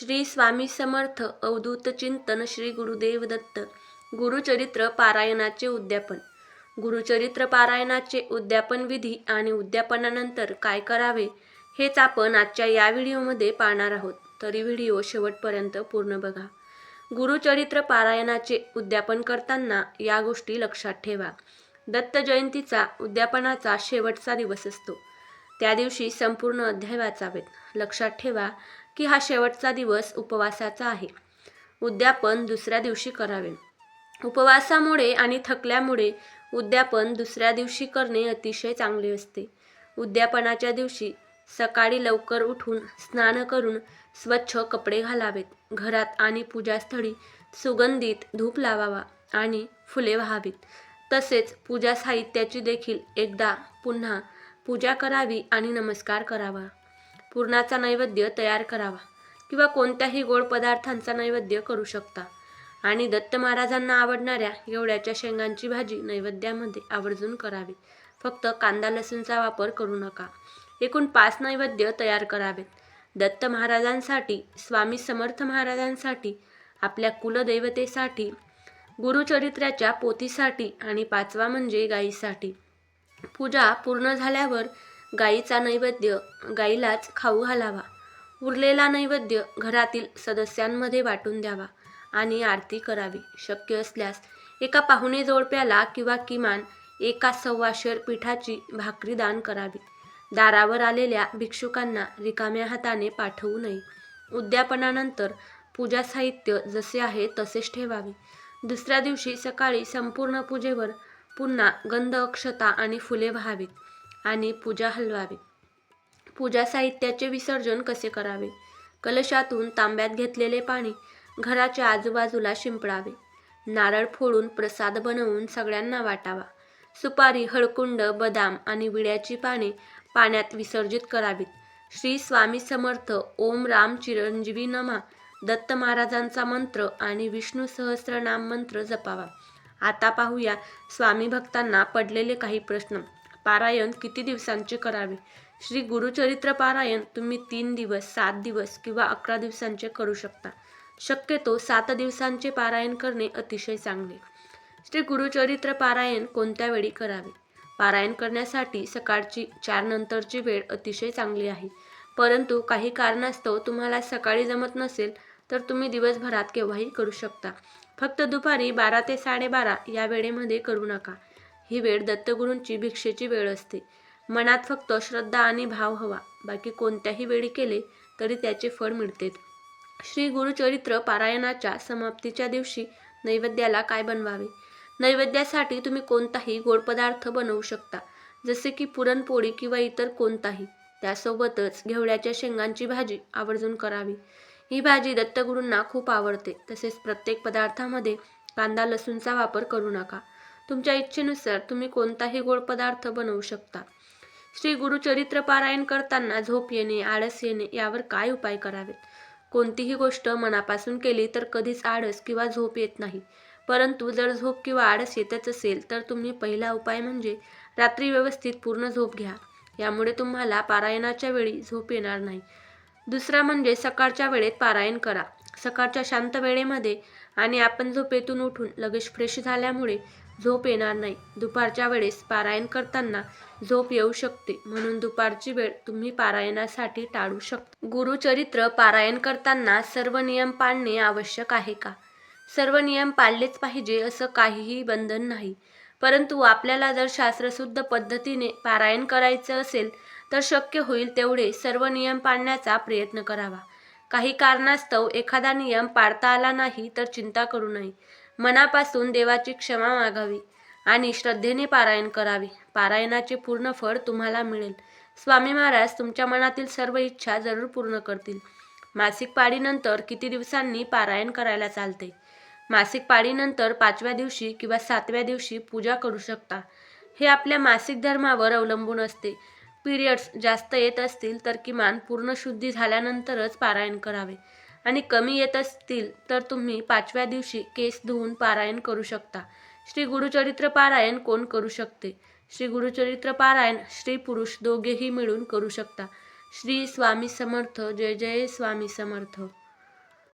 श्री स्वामी समर्थ अवधूत चिंतन श्री गुरुदेव दत्त. गुरुचरित्र पारायणाचे उद्यापन. गुरुचरित्र पारायणाचे उद्यापन विधी आणि उद्यापनानंतर काय करावे हेच आपण आजच्या या व्हिडिओमध्ये पाहणार आहोत. तरी व्हिडिओ शेवटपर्यंत पूर्ण बघा. गुरुचरित्र पारायणाचे उद्यापन करताना या गोष्टी लक्षात ठेवा. दत्त जयंतीचा उद्यापनाचा शेवटचा दिवस असतो. त्या दिवशी संपूर्ण अध्याय वाचावेत. लक्षात ठेवा की हा शेवटचा दिवस उपवासाचा आहे. उद्यापन दुसऱ्या दिवशी करावे. उपवासामुळे आणि थकल्यामुळे उद्यापन दुसऱ्या दिवशी करणे अतिशय चांगले असते. उद्यापनाच्या दिवशी सकाळी लवकर उठून स्नान करून स्वच्छ कपडे घालावेत. घरात आणि पूजास्थळी सुगंधित धूप लावावा आणि फुले व्हावीत. तसेच पूजा साहित्याची देखील एकदा पुन्हा पूजा करावी आणि नमस्कार करावा. पुरणाचा नैवेद्य तयार करावा किंवा कोणत्याही गोड पदार्थांचा नैवेद्य करू शकता. आणि दत्त महाराजांना आवडणाऱ्या एवढ्याच्या शेंगांची भाजी नैवेद्यामध्ये आवर्जून करावी. फक्त कांदा लसूणचा वापर करू नका. एकूण पाच नैवेद्य तयार करावेत. दत्त महाराजांसाठी स्वामी समर्थ महाराजांसाठी आपल्या कुलदैवतेसाठी गुरुचरित्राच्या पोथीसाठी आणि पाचवा म्हणजे गायीसाठी. पूजा पूर्ण झाल्यावर गाईचा नैवेद्य गाईलाच खाऊ घालावा. उरलेला नैवेद्य घरातील सदस्यांमध्ये वाटून द्यावा आणि आरती करावी. शक्य असल्यास एका पाहुणे जोडप्याला किंवा किमान एका सव्वाशेर पिठाची भाकरी दान करावी. दारावर आलेल्या भिक्षुकांना रिकाम्या हाताने पाठवू नये. उद्यापनानंतर पूजा साहित्य जसे आहे तसेच ठेवावे. दुसऱ्या दिवशी सकाळी संपूर्ण पूजेवर पुन्हा गंध अक्षता आणि फुले व्हावीत आणि पूजा हलवावी. पूजा साहित्याचे विसर्जन कसे करावे? कलशातून तांब्यात घेतलेले पाणी घराच्या आजूबाजूला शिंपडावे. नारळ फोडून प्रसाद बनवून सगळ्यांना वाटावा. सुपारी हळकुंड बदाम आणि विड्याची पाने पाण्यात विसर्जित करावीत. श्री स्वामी समर्थ ओम राम चिरंजीवी नमा दत्त महाराजांचा मंत्र आणि विष्णू सहस्रनाम मंत्र जपावा. आता पाहूया. स्वामी भक्तांना पडलेले काही प्रश्न. पारायण किती दिवसांचे करावे? श्री गुरुचरित्र पारायण तुम्ही तीन दिवस सात दिवस किंवा अकरा दिवसांचे करू शकता. शक्यतो सात दिवसांचे पारायण करणे अतिशय चांगले. श्री गुरुचरित्र पारायण कोणत्या वेळी करावे? पारायण करण्यासाठी सकाळची चार नंतरची वेळ अतिशय चांगली आहे. परंतु काही कारणास्तव तुम्हाला सकाळी जमत नसेल तर तुम्ही दिवसभरात केव्हाही करू शकता. फक्त दुपारी बारा ते साडेबारा या वेळेमध्ये करू नका. ही वेळ दत्तगुरूंची भिक्षेची वेळ असते. मनात फक्त श्रद्धा आणि भाव हवा. बाकी कोणत्याही वेळी केले तरी त्याचे फळ मिळते. श्री गुरुचरित्र पारायणाच्या समाप्तीच्या दिवशी नैवेद्याला काय बनवावे? नैवेद्यासाठी तुम्ही कोणताही गोड पदार्थ बनवू शकता. जसे की पुरणपोळी किंवा इतर कोणताही. त्यासोबतच घेवड्याच्या शेंगांची भाजी आवर्जून करावी. ही भाजी दत्तगुरूंना खूप आवडते. तसेच प्रत्येक पदार्थामध्ये कांदा लसूणचा वापर करू नका. तुमच्या इच्छेनुसार तुम्ही कोणताही गोड पदार्थ बनवू शकता. श्री गुरुचरित्र पारायण करताना झोप येणे आळस येणे यावर काय उपाय करावेत? कोणतीही गोष्ट मनापासून केली तर कधीच आळस किंवा झोप येत नाही. परंतु जर झोप किंवा आळस येतच असेल तर तुम्ही पहिला उपाय म्हणजे रात्री व्यवस्थित पूर्ण झोप घ्या. यामुळे तुम्हाला पारायणाच्या वेळी झोप येणार नाही. दुसरा म्हणजे सकाळच्या वेळेत पारायण करा. सकाळच्या शांत वेळेमध्ये आणि आपण झोपेतून उठून लगेच फ्रेश झाल्यामुळे झोप येणार नाही. दुपारच्या वेळेस पारायण करताना झोप येऊ शकते. म्हणून दुपारची वेळ तुम्ही पारायणासाठी टाळू शकता. गुरुचरित्र पारायण करताना सर्व नियम पाळणे आवश्यक आहे का? सर्व नियम पाळलेच पाहिजे असं काहीही बंधन नाही. परंतु आपल्याला जर शास्त्रशुद्ध पद्धतीने पारायण करायचं असेल तर शक्य होईल तेवढे सर्व नियम पाळण्याचा प्रयत्न करावा. काही कारणास्तव एखादा नियम पाळता आला नाही तर चिंता करू नये. मनापासून देवाची क्षमा मागावी आणि श्रद्धेने पारायण करावे. पारायणाचे पूर्ण फळ तुम्हाला मिळेल. स्वामी महाराज तुमच्या मनातील सर्व इच्छा जरूर पूर्ण करतील. मासिक पाळीनंतर किती दिवसांनी पारायण करायला चालते? मासिक पाळीनंतर पाचव्या दिवशी किंवा सातव्या दिवशी पूजा करू शकता. हे आपल्या मासिक धर्मावर अवलंबून असते. पिरियड्स जास्त येत असतील तर किमान पूर्ण शुद्धी झाल्यानंतरच पारायण करावे. आणि कमी येत असतील तर तुम्ही पाचव्या दिवशी केस धुवून पारायण करू शकता. श्री गुरुचरित्र पारायण कोण करू शकते? श्री गुरुचरित्र पारायण श्री पुरुष दोघेही मिळून करू शकता. श्री स्वामी समर्थ जय जय स्वामी समर्थ.